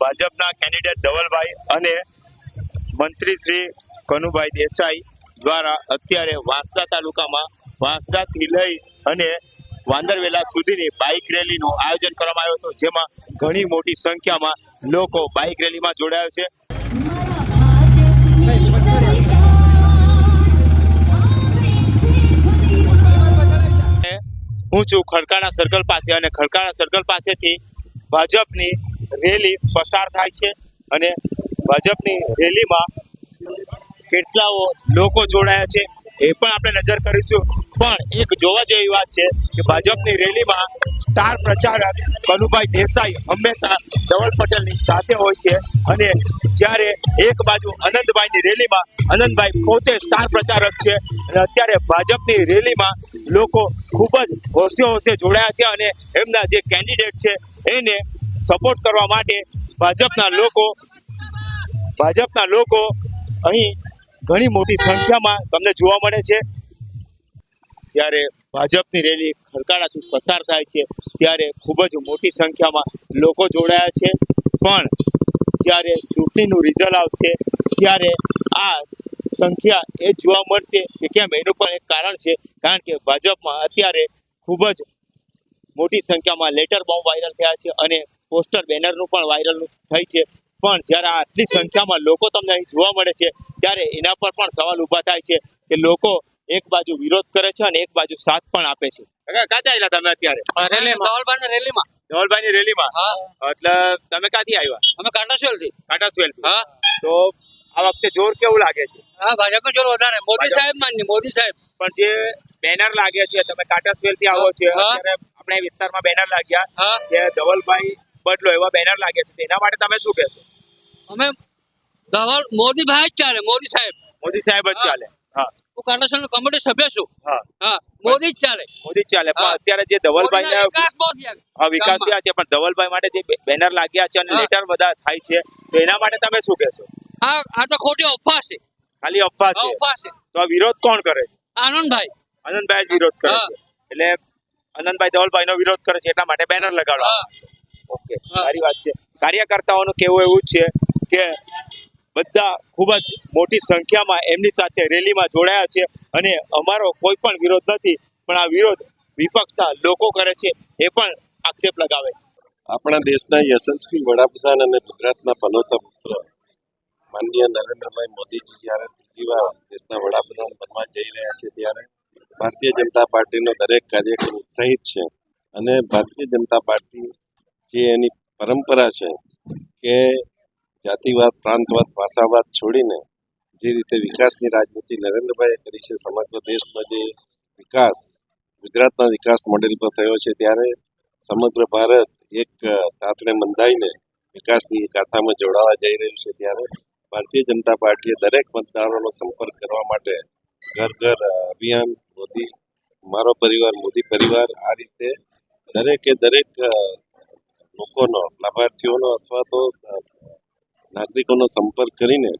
ભાજપના કેન્ડિડેટ ધવલભાઈ અને મંત્રી શ્રી કનુભાઈ દેસાઈ દ્વારા અત્યારે વાંસદા તાલુકામાં વાંસદાથી લઈ અને વાંદરવેલા સુધીની બાઇક રેલીનું આયોજન કરવામાં આવ્યું હતું, જેમાં ઘણી મોટી સંખ્યામાં લોકો બાઇક રેલીમાં જોડાયા છે. હું છું ખડકાળા સર્કલ પાસે અને ખડકાળા સર્કલ પાસેથી ભાજપની રેલી પસાર થાય છે અને ભાજપની રેલીમાં કેટલાઓ લોકો જોડાયા છે એ પણ આપણે નજર કરીશું. પણ એક જોવા જેવી વાત છે કે ભાજપની રેલીમાં સ્ટાર પ્રચારક કનુભાઈ દેસાઈ હંમેશા ધવલ પટેલની સાથે હોય છે અને જ્યારે એક બાજુ આનંદભાઈની રેલીમાં અનંતભાઈ પોતે સ્ટાર પ્રચારક છે અને અત્યારે ભાજપની રેલીમાં લોકો ખૂબ જ હોશે હોશે જોડાયા છે અને એમના જે કેન્ડિડેટ છે, એને સપોર્ટ કરવા માટે ભાજપના લોકો ભાજપના લોકો અહીં ઘણી મોટી સંખ્યામાં તમને જોવા મળે છે. જ્યારે ભાજપની રેલી ખરકાડાથી પસાર થાય છે, ત્યારે ખૂબ જ મોટી સંખ્યામાં લોકો જોડાયા છે. પણ જ્યારે ચૂંટણીનું રિઝલ્ટ આવશે, ત્યારે આ સંખ્યા એ જોવા મળશે કે કેમ? એનું પણ એક કારણ છે. કારણ કે ભાજપમાં અત્યારે ખૂબ જ મોટી સંખ્યામાં લેટર બોમ્બ વાયરલ થયા છે અને પોસ્ટર બેનરનું પણ વાયરલ થઈ છે. પણ જ્યારે આટલી સંખ્યામાં લોકો તમને અહીં જોવા મળે છે ત્યારે એના પર પણ સવાલ ઊભા થાય છે કે લોકો એક બાજુ વિરોધ કરે છે અને એક બાજુ સાથ પણ આપે છે. ક્યાં ચાલ્યા તમે અત્યારે? રેલીમાં ધવલભાઈ રેલીમાં. રેલીમાં? હા. એટલે તમે ક્યાંથી આવ્યા અમે કાંટાસવેલથી કાટાસવેલ હા. તો આ વખતે જોર કેવું લાગે છે? હા ભાજપનું જોર વધારે. મોદી સાહેબ માન્ય મોદી સાહેબ. પણ જે બેનર લાગે છે તમે કાટાસવેલથી આવો છો આપણે વિસ્તારમાં બેનર લાગ્યા. જે કે ધવલભાઈ બદલો એવા બેનર લાગે છે તેના માટે તમે શું કહેશો? અમે ધવલ મોદી ભાઈ જ ચાલે મોદી સાહેબ. મોદી સાહેબ જ ચાલે. હા. હું કાંટાસવેલ કમિટી સભ્ય છું. હા. મોદી જ ચાલે. મોદી જ ચાલે પણ અત્યારે જે ધવલભાઈ વિકાસ બહુ થયા વિકાસ થયા છે પણ ધવલભાઈ માટે જે બેનર લાગ્યા છે અને લેટર બધા થાય છે તો એના માટે તમે શું કહેશો? આ આ તો ખોટી અફવા છે. ખાલી અફવા છે? અફવા છે. તો વિરોધ કોણ કરે છે? આનંદભાઈ. આનંદભાઈ જ વિરોધ કરે છે. એટલે આનંદભાઈ ધવલભાઈ નો વિરોધ કરે છે એટલા માટે બેનર લગાડવા ઓકે સારી વાત છે. કાર્યકર્તાઓનું કેવું એવું છે કે બધા ખૂબ જ મોટી સંખ્યામાં એમની સાથે રેલીમાં જોડાયા છે અને અમારો કોઈ પણ વિરોધ નથી, પણ આ વિરોધ વિપક્ષના લોકો કરે છે, એ પણ આક્ષેપ લગાવે છે. આપણા દેશના યશસ્વી વડાપ્રધાન અને ગુજરાતના પનોતા પુત્ર માનનીય નરેન્દ્રભાઈ મોદીજી જ્યારે બીજી વાર દેશના વડાપ્રધાન બનવા જઈ રહ્યા છે ત્યારે ભારતીય જનતા પાર્ટીનો દરેક કાર્યક્રમ ઉત્સાહિત છે અને ભારતીય જનતા પાર્ટી જે એની પરંપરા છે કે જાતિવાદ, પ્રાંતવાદ, ભાષાવાદ છોડીને જે રીતે વિકાસની રાજનીતિ નરેન્દ્રભાઈએ કરી છે, સમગ્ર દેશનો જે વિકાસ, ગુજરાતના વિકાસ મોડેલ પર થયો છે, ત્યારે સમગ્ર ભારત એક તાતણે મંદાઈને વિકાસની ગાથામાં જોડાવા જઈ રહ્યું છે, ત્યારે ભારતીય જનતા પાર્ટીએ દરેક મતદારોનો સંપર્ક કરવા માટે ઘર ઘર અભિયાન, મોદી, મારો પરિવાર, મોદી પરિવાર, આ રીતે દરેકે દરેક લોકોનો, લાભાર્થીઓનો અથવા તો નાગરિકોનો સંપર્ક કરીને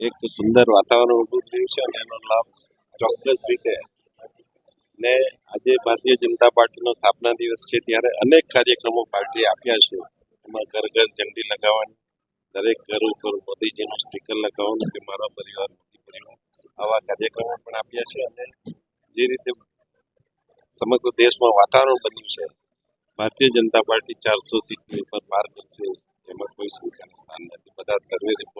એક સુંદર વાતાવરણ ઊભું થયું છે અને એનો લાભ ચોક્કસ રીતે ને આજે ભારતીય જનતા પાર્ટીનો સ્થાપના દિવસ છે ત્યારે અનેક કાર્યક્રમો પાર્ટીએ આપ્યા છે. એમાં ઘર ઘર ઝંડી લગાવવાની, દરેક ઘર ઉપર મોદીજીનું સ્ટીકર લગાવવાનું કે મારા પરિવાર મોદી પરિવાર આવા કાર્યક્રમો પણ આપ્યા છે અને જે રીતે સમગ્ર દેશમાં વાતાવરણ બન્યું છે. ભારતીય જનતા પાર્ટી ચારસો સીટની ઉપર પાર કરશે, એમાં કોઈ dessa mesma